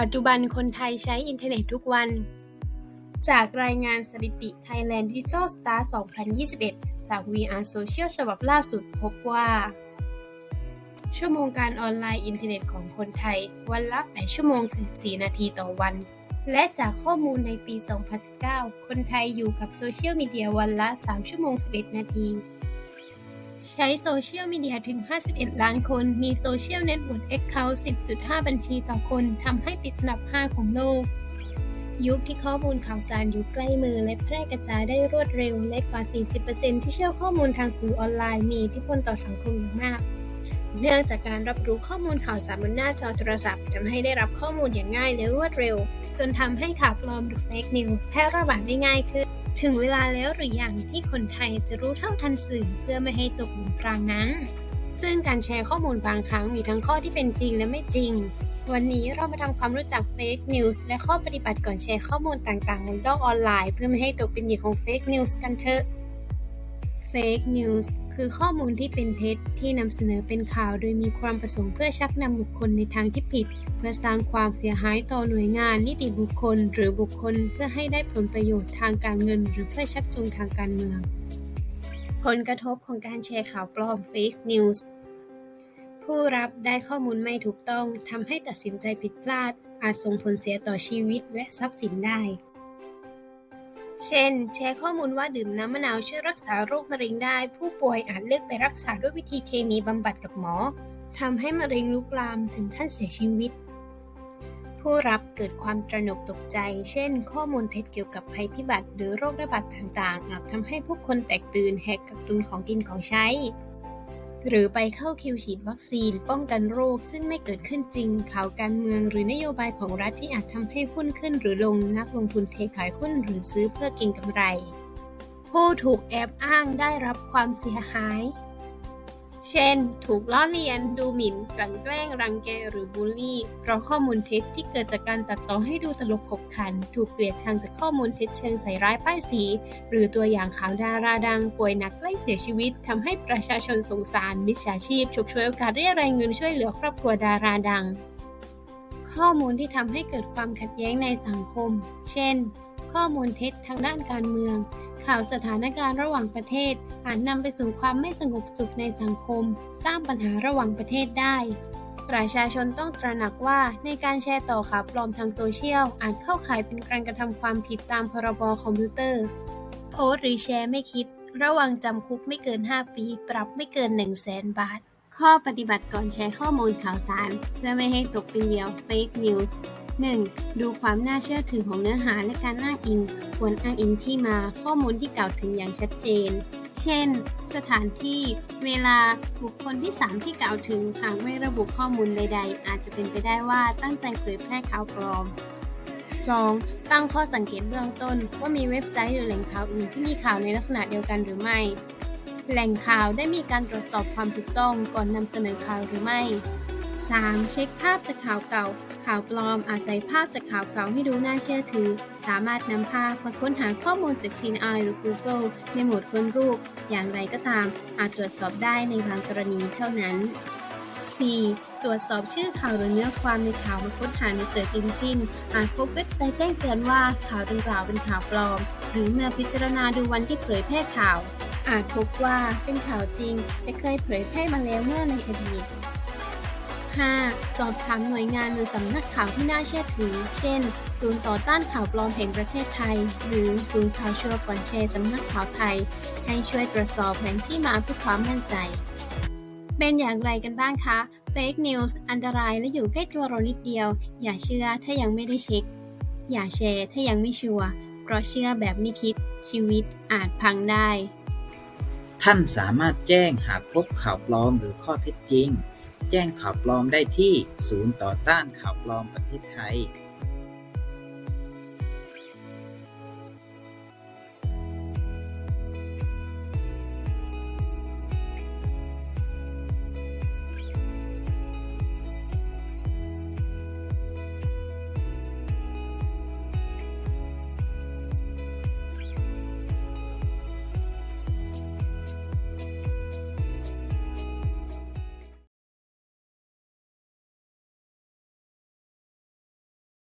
ปัจจุบันคนไทยใช้อินเทอร์เน็ตทุกวัน จากรายงานสถิติ Thailand Digital Star 2021 จาก VR Social ฉบับล่าสุดพบว่า ชั่วโมงการออนไลน์อินเทอร์เน็ตของคนไทย วันละ 8 ชั่วโมง14นาทีต่อวัน และจากข้อมูลในปี 2019 คนไทยอยู่กับโซเชียลมีเดียวันละ 3 ชั่วโมง 11 นาที ใช้โซเชียลมีเดียถึง 51 ล้านคน มีโซเชียลเน็ตเวิร์กแอคเคาท์10.5 บัญชีต่อคน ทำให้ติดอันดับ 5 ของโลก ยุคที่ข้อมูลข่าวสารอยู่ใกล้มือและแพร่กระจายได้รวดเร็ว และกว่า 40%ที่เชื่อข้อมูลทางสื่อออนไลน์มีอิทธิพลต่อสังคมอย่างมาก เนื่องจากการรับรู้ข้อมูลข่าวสารบนหน้าจอโทรศัพท์ทำให้ได้รับข้อมูลอย่างง่ายและรวดเร็ว จนทำให้ข่าวปลอมหรือเฟกนิวแพร่ระบาดได้ง่ายขึ้น ถึงเวลาแล้วหรือยังที่คนไทยจะรู้เท่าทันสื่อเพื่อไม่ให้ตกหลุมพรางนั้น ซึ่งการแชร์ข้อมูลบางครั้งมีทั้งข้อที่เป็นจริงและไม่จริง วันนี้เรามาทำความรู้จักเฟกนิวส์และข้อปฏิบัติก่อนแชร์ข้อมูลต่างๆบนโลกออนไลน์ เพื่อไม่ให้ตกเป็นเหยื่อของเฟกนิวส์กันเถอะ Fake News คือข้อมูลที่เป็นเท็จที่นำเสนอเป็นข่าวโดยมีความประสงค์เพื่อชักนำบุคคลในทางที่ผิด เพื่อสร้างความเสียหายต่อหน่วยงาน นิติบุคคล หรือบุคคลเพื่อให้ได้ผลประโยชน์ทางการเงิน หรือเพื่อชักจูงทางการเมือง ผลกระทบของการแชร์ข่าวปลอม Fake News ผู้รับได้ข้อมูลไม่ถูกต้องทำให้ตัดสินใจผิดพลาด อาจส่งผลเสียต่อชีวิตและทรัพย์สินได้ เช่น แชร์ข้อมูลว่าดื่มน้ำมะนาวช่วยรักษาโรคมะเร็งได้ ผู้ป่วยอาจเลือกไปรักษาด้วยวิธีเคมีบำบัดกับหมอทำให้มะเร็งลุกลามถึงขั้นเสียชีวิต ผู้รับเกิดความตระหนกตกใจ เช่น ข้อมูลเท็จเกี่ยวกับภัยพิบัติ หรือโรคระบาดต่างๆอาจทำให้ผู้คนแตกตื่นแหกกักตุนของกินของใช้ หรือไปเข้าคิวฉีดวัคซีน ป้องกันโรคซึ่งไม่เกิดขึ้นจริง ข่าวการเมืองหรือนโยบายของรัฐที่อาจทำให้หุ้นขึ้นหรือลงนักลงทุนเทขายหุ้นหรือซื้อเพื่อเก็งกำไร ผู้ถูกแอบอ้างได้รับความเสียหาย เช่น ถูกล้อเลียน ดูหมิ่น กลั่นแกล้ง รังแก หรือบูลลี่ เพราะข้อมูลเท็จที่เกิดจากการตัดต่อให้ดูตลกขบขัน ถูกเกลียดชังจากข้อมูลเท็จเชิงใส่ร้ายป้ายสี หรือตัวอย่างข่าวดาราดัง ป่วยหนักใกล้เสียชีวิตทำให้ประชาชนสงสาร มิจฉาชีพ ฉกฉวยโอกาสเรียรายเงินช่วยเหลือครอบครัวดาราดัง ข้อมูลที่ทำให้เกิดความขัดแย้งในสังคม เช่น ข้อมูลเท็จทางด้านการเมือง ข่าวสถานการณ์ระหว่างประเทศ อาจนำไปสู่ความไม่สงบสุขในสังคม สร้างปัญหาระหว่างประเทศได้ประชาชนต้องตระหนักว่าในการแชร์ต่อข่าวปลอมทางโซเชียล อาจเข้าข่ายเป็นการกระทำความผิดตามพรบคอมพิวเตอร์โพสหรือแชร์ไม่คิด ระวังจำคุกไม่เกิน 5 ปี ปรับไม่เกิน 1 0 0 0 0แสนบาท ข้อปฏิบัติก่อนแชร์ข้อมูลข่าวสาร เพื่อไม่ให้ตกเป็นเหยื่อ Fake News 1. ดูความน่าเชื่อถือของเนื้อหาและการอ้างอิง ควรอ้างอิงที่มาข้อมูลที่กล่าวถึงอย่างชัดเจน เช่น สถานที่ เวลา บุคคลที่ 3 ที่กล่าวถึง หากไม่ระบุข้อมูลใด ๆ อาจจะเป็นไปได้ว่าตั้งใจเผยแพร่ข่าวปลอม 2. ตั้งข้อสังเกตเบื้องต้น ว่ามีเว็บไซต์หรือแหล่งข่าวอื่นที่มีข่าวในลักษณะเดียวกันหรือไม่ แหล่งข่าวได้มีการตรวจสอบความถูกต้องก่อนนำเสนอข่าวหรือไม่ 3. เช็คภาพจากข่าวเก่า ข่าวปลอมอาศัยภาพจากข่าวเก่าให้ดูน่าเชื่อถือ สามารถนำภาพมาค้นหาข้อมูลจาก TinEye หรือ Google ในโหมดค้นรูป อย่างไรก็ตาม อาจตรวจสอบได้ในบางกรณีเท่านั้น 4. ตรวจสอบชื่อข่าวหรือเนื้อความในข่าวมาค้นหาใน Search Engine อาจพบเว็บไซต์แจ้งเตือนว่าข่าวดังกล่าวเป็นข่าวปลอม หรือเมื่อพิจารณาดูวันที่เผยแพร่ข่าว อาจพบว่าเป็นข่าวจริง แต่เคยเผยแพร่มาแล้วเมื่อในอดีต 5. สอบถามหน่วยงานหรือสำนักข่าวที่น่าเชื่อถือ เช่น ศูนย์ต่อต้านข่าวปลอมแห่งประเทศไทย หรือศูนย์ข่าวชัวร์ก่อนแชร์สำนักข่าวไทย ให้ช่วยตรวจสอบแหล่งที่มาเพื่อความมั่นใจ เป็นอย่างไรกันบ้างคะ Fake News อันตรายและอยู่ใกล้ตัวเรานิดเดียว อย่าเชื่อถ้ายังไม่ได้เช็ค อย่าแชร์ถ้ายังไม่ชัวร์ เพราะเชื่อแบบไม่คิด ชีวิตอาจพังได้ ท่านสามารถแจ้งหากพบข่าวปลอมหรือข้อเท็จจริง แจ้งข่าวปลอมได้ที่ ศูนย์ต่อต้านข่าวปลอมประเทศไทย